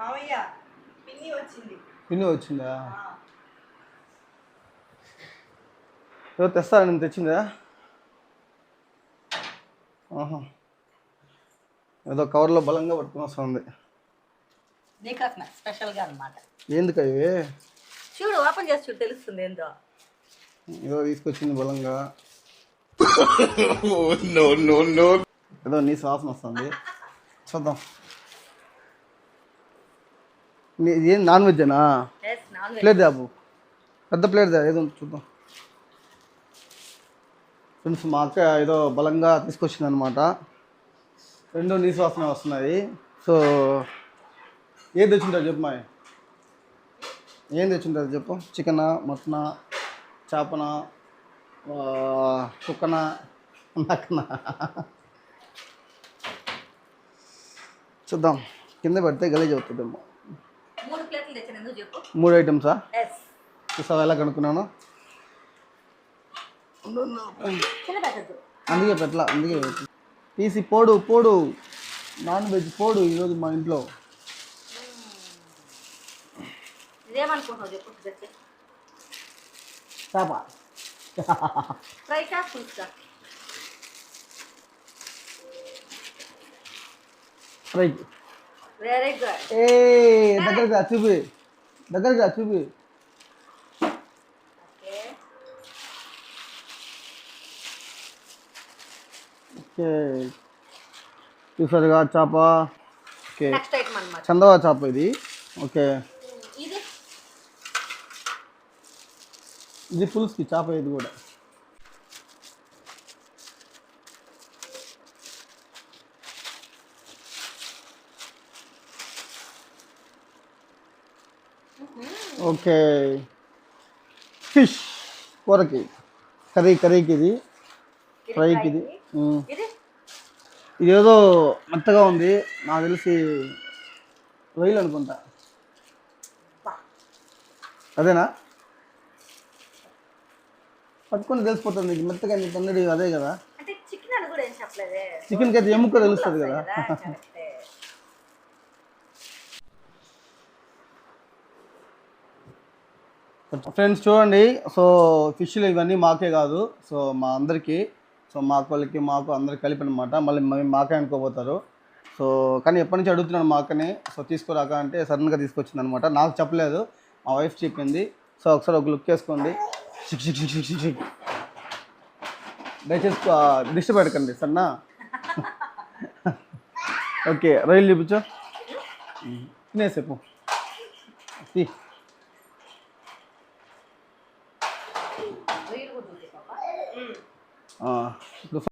పిన్ని వచ్చింది. పిన్ని వచ్చిందా? ఆ, ఏదో తెస్తా నేను తెచ్చిందా? ఆహా. ఏదో కవర్లో బలంగా పట్టుకుని వస్తుంది. నీకోసమే స్పెషల్గా అన్నమాట. ఎందుకు అవి చూడు ఓపెన్ చేసి చూడు తెలుస్తుంది ఏందో. ఏదో తీసుకొచ్చింది బలంగా. No. ఏదో నీ శ్వాసన వస్తుంది. చూద్దాం. ఏం non వెజ్జేనా? Yes non veg. Plate దాబు పెద్ద ప్లేట్ దా ఏదో చూద్దాం. ఫ్రెండ్స్ మా అక్క ఏదో బలంగా తీసుకొచ్చింది అనమాట రెండు నీ శ్వాసన వస్తున్నాయి. సో ఏం తెచ్చుంటారు చెప్పు మా ఏం తెచ్చుంటారు చెప్పు? చికెనా మటనా చేపనా కుక్కనా నక్కనా చూద్దాం. కింద పెడితే గలీజ్ అవుతుందేమో. ప్లేట్లు తెచ్చిన ఎందుకు చెప్పు? మూడు ఐటమ్సా? చూసావా ఎలా కనుక్కున్నాను? అందుకే పెట్టలా అందుకే. తీసి పోడు పోడు. నాన్ వెజ్ పోడు ఈరోజు మా ఇంట్లో. ఇదేమనుకుంటున్నావు చెప్పు చేప. ఫ్రై కా పులుసా ఫ్రై. వెరీ గుడ్ ఏ దగ్గరికి రా చూపి. దగ్గరికి రా చూపి. Okay okay. చూసారుగా చేప? ఓకే. చందవా చేప ఇది. ఓకే. ఇది? ఇది పులుసుకి చేప ఇది కూడా. ఓకే. ఫిష్ కూరకి. కర్రీ కర్రీకి ఇది ఇది ఫ్రైకి? ఇది? ఏదో మెత్తగా ఉంది. నాకు తెలిసి రొయ్యలు అనుకుంటా. అదేనా? పట్టుకొని తెలిసిపోతుంది. నీకు మెత్తగా నీకు అన్నది అదే కదా. చికెన్ అయితే ఎముక తెలుస్తుంది కదా. ఫ్రెండ్స్ చూడండి. సో ఫిష్లు ఇవన్నీ మాకే కాదు. సో మా అందరికీ. సో మా వాళ్ళకి మాకు అందరికి కలిపి అనమాట మళ్ళీ మేము మాకే అనుకోపోతారు సో కానీ ఎప్పటి నుంచి అడుగుతున్నాను మా అక్కని. సో తీసుకురాక అంటే సడన్గా తీసుకొచ్చింది అనమాట నాకు చెప్పలేదు. మా వైఫ్ చెప్పింది. సో ఒకసారి ఒక లుక్ వేసుకోండి. షిక్ షిక్ షిక్ షిక్ షిక్. షిక్. దయచేసి డిస్టర్బ్ పెట్టకండి సరేనా? ఓకే రైలు చూపించు. తినేసేపు. తీ రొయ్యలు కూడా ఉంది పాపా ఆ, ఇప్పుడు